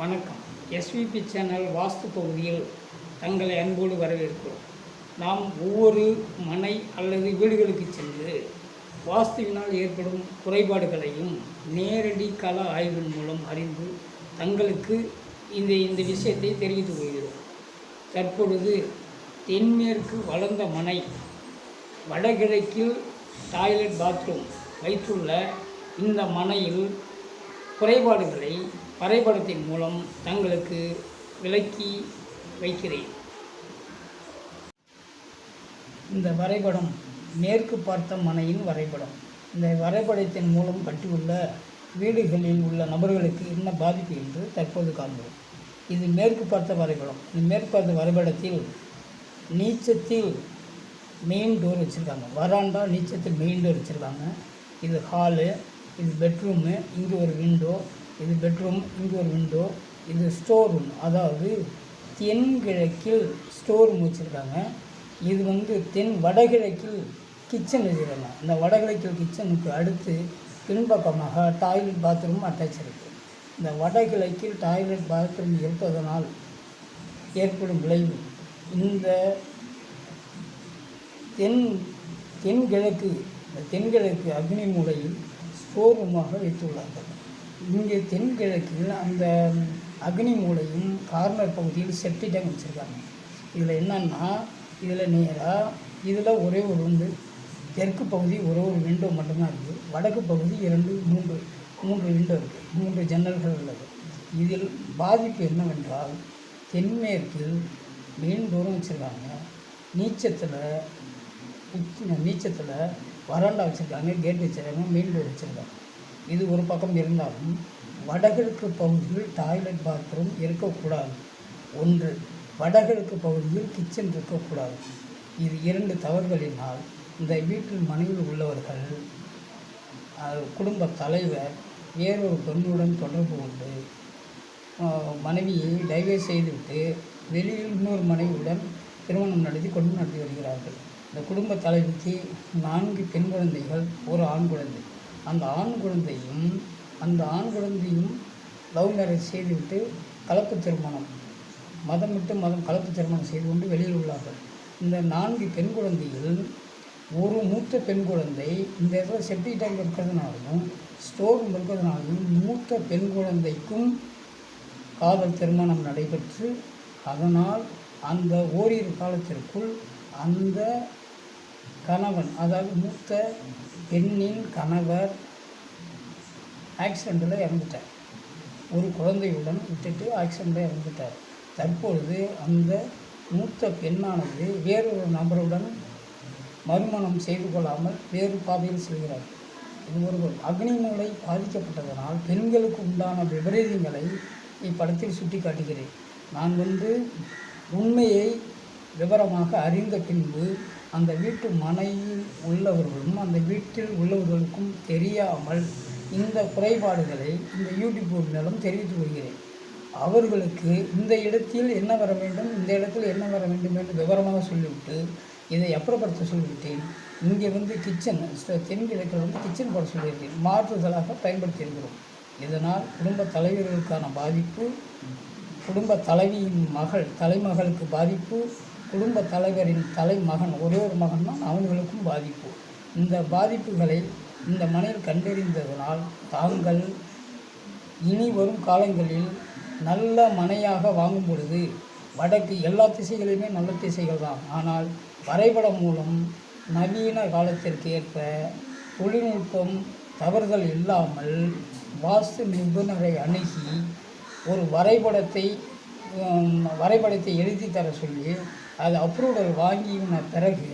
வணக்கம். SPB channel வாஸ்து பகுதியில் தங்களை அன்போடு வரவேற்கிறோம். நாம் ஒவ்வொரு மனை அல்லது வீடுகளுக்கு சென்று வாஸ்துவினால் ஏற்படும் குறைபாடுகளையும் நேரடி கள ஆய்வின் மூலம் அறிந்து தங்களுக்கு இந்த இந்த விஷயத்தை தெரிவித்துக் கொள்கிறோம். தற்பொழுது தென்மேற்கு வளர்ந்த மனை வடகிழக்கில் டாய்லெட் பாத்ரூம் வைத்துள்ள இந்த மனையில் குறைபாடுகளை வரைபடத்தின் மூலம் தங்களுக்கு விளக்கி வைக்கிறேன். இந்த வரைபடம் மேற்கு பார்த்த மனையின் வரைபடம். இந்த வரைபடத்தின் மூலம் கட்டியுள்ள வீடுகளில் உள்ள நபர்களுக்கு என்ன பாதிப்பு என்று தற்போது காண்போம். இது மேற்கு பார்த்த வரைபடம். இந்த மேற்கு பார்த்த வரைபடத்தில் நீச்சத்தில் மெயின் டோர் வச்சுருக்காங்க. வராண்டா நீச்சத்தில் மெயின் டோர் வச்சுருக்காங்க. இது ஹாலு இது பெட்ரூமு இங்கே ஒரு விண்டோ இது பெட்ரூம் இங்கே ஒரு விண்டோ இது ஸ்டோர் ரூம் அதாவது தென்கிழக்கில் ஸ்டோர் ரூம் வச்சுருக்காங்க. இது வந்து தென் வடகிழக்கில் கிச்சன் வச்சுருக்காங்க. இந்த வடகிழக்கில் கிச்சனுக்கு அடுத்து பின்பக்கமாக டாய்லெட் பாத்ரூம் அட்டாச் இருக்குது இந்த வடகிழக்கில் டாய்லெட் பாத்ரூம் இருப்பதனால் ஏற்படும் விளைவு. இந்த தென் தென்கிழக்கு இந்த தென்கிழக்கு அக்னி மூலையில் ஸ்டோர் ரூமாக வைத்துள்ளார்கள். இங்கே தென்கிழக்கில் அந்த அக்னி மூலையும் கார்னர் பகுதியில் செப்டி டேங்க் வச்சுருக்காங்க. இதில் என்னன்னா இதில் நேராக இதில் ஒரே ஒரு வந்து தெற்கு பகுதி ஒரே ஒரு விண்டோ மட்டும்தான் இருக்குது வடக்கு பகுதி இரண்டு மூன்று மூன்று விண்டோ இருக்குது மூன்று ஜன்னல்கள் உள்ளது. இதில் பாதிப்பு என்னவென்றால் தென்மேற்கில் மெயின் டோரும் வச்சுருக்காங்க நீச்சத்தில் நீச்சத்தில் வராண்டா வச்சுருக்காங்க கேட் வச்சுருக்காங்க மெயின் டோர் வச்சுருக்காங்க. இது ஒரு பக்கம் இருந்தாலும் வடகிழக்கு பகுதியில் டாய்லெட் பாத்ரூம் இருக்கக்கூடாது. ஒன்று வடகிழக்கு பகுதியில் கிச்சன் இருக்கக்கூடாது. இது இரண்டு தவறுகளினால் இந்த வீட்டில் மனைவில் உள்ளவர்கள் குடும்ப தலைவர் வேறொரு பெண்ணுடன் தொடர்பு கொண்டு மனைவியை டைவர்ஸ் செய்துவிட்டு வெளியில் இன்னொரு மனைவியுடன் திருமணம் நடத்தி கொண்டு நடத்தி வருகிறார்கள். இந்த குடும்ப தலைவிக்கு நான்கு பெண் குழந்தைகள் ஒரு ஆண் குழந்தை. அந்த ஆண் குழந்தையும் அந்த ஆண் குழந்தையும் லவ் மேரேஜ் செய்துவிட்டு கலப்பு திருமணம். மதம் விட்டு மதம் கலப்பு திருமணம் செய்து கொண்டு வெளியில் உள்ளார்கள். இந்த நான்கு பெண் குழந்தையில் ஒரு மூத்த பெண் குழந்தை இந்த இடத்துல செப்டி டேங்க் இருக்கிறதுனாலையும் ஸ்டோர் ரூம் இருக்கிறதுனாலையும் மூத்த பெண் குழந்தைக்கும் காதல் திருமணம் நடைபெற்று அதனால் அந்த ஓரிரு காலத்திற்குள் அந்த கணவன் அதாவது மூத்த பெண்ணின் கணவர் ஆக்சிடெண்ட்டில் இறந்துட்டார். ஒரு குழந்தையுடன் விட்டுட்டு ஆக்சிடெண்ட்டில் இறந்துட்டார். தற்பொழுது அந்த மூத்த பெண்ணானது வேறொரு நபருடன் மறுமணம் செய்து கொள்ளாமல் வேறு பாதையில் செல்கிறார். இது ஒரு அக்னிமூலை பாதிக்கப்பட்டதனால் பெண்களுக்கு உண்டான விபரீதங்களை இப்படத்தில் சுட்டி காட்டுகிறேன் நான் வந்து உண்மையை விவரமாக அறிந்த பின்பு அந்த வீட்டு மனையில் உள்ளவர்களும் அந்த வீட்டில் உள்ளவர்களுக்கும் தெரியாமல் இந்த குறைபாடுகளை இந்த யூடியூப் மூலம் தெரிவித்து கொள்கிறேன். அவர்களுக்கு இந்த இடத்தில் என்ன வர வேண்டும் இந்த இடத்தில் என்ன வர வேண்டும் என்று விவரமாக சொல்லிவிட்டு இதை அப்புறப்படுத்த சொல்லிவிட்டேன். இங்கே வந்து கிச்சன் தென்கிழக்கில் வந்து கிச்சன் போட சொல்லியிருக்கேன். மாற்றுதலாக பயன்படுத்தியிருக்கிறோம். இதனால் குடும்ப தலைவர்களுக்கான பாதிப்பு குடும்ப தலைவியின் மகள் தலைமகளுக்கு பாதிப்பு குடும்ப தலைவரின் தலைமகன் ஒரே ஒரு மகன் தான் அவங்களுக்கும் பாதிப்பு. இந்த பாதிப்புகளை இந்த மனையில் கண்டறிந்ததனால் தாங்கள் இனி வரும் காலங்களில் நல்ல மனையாக வாங்கும் பொழுது வடக்கு எல்லா திசைகளையுமே நல்ல திசைகள் தான். ஆனால் வரைபடம் மூலம் நவீன காலத்திற்கு ஏற்ப தொழில்நுட்பம் தவறுதல் இல்லாமல் வாஸ்து நிபுணரை அணுகி ஒரு வரைபடத்தை வரைபடத்தை எழுதி தர சொல்லி அது அப்ரூவல் வாங்கின பிறகு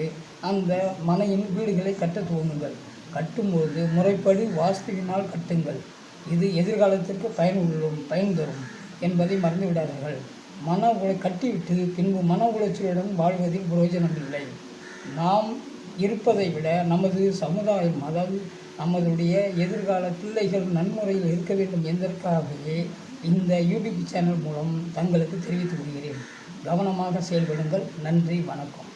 அந்த மனையின் வீடுகளை கட்ட துவங்குங்கள். கட்டும்போது முறைப்படி வாஸ்துவினால் கட்டுங்கள். இது எதிர்காலத்திற்கு பயன் உள்ளும் பயன் தரும் என்பதை மறந்துவிடாதீர்கள். மன உளை கட்டிவிட்டு பின்பு மன உளைச்சலுடன் வாழ்வதில் பிரயோஜனம் இல்லை. நாம் இருப்பதை விட நமது சமுதாயம் அதாவது நமதுடைய எதிர்கால பிள்ளைகள் நன்முறையில் இருக்க வேண்டும் என்பதற்காகவே இந்த யூடியூப் சேனல் மூலம் தங்களுக்கு தெரிவித்துக் கொள்கிறேன். கவனமாக செயல்படுங்கள். நன்றி. வணக்கம்.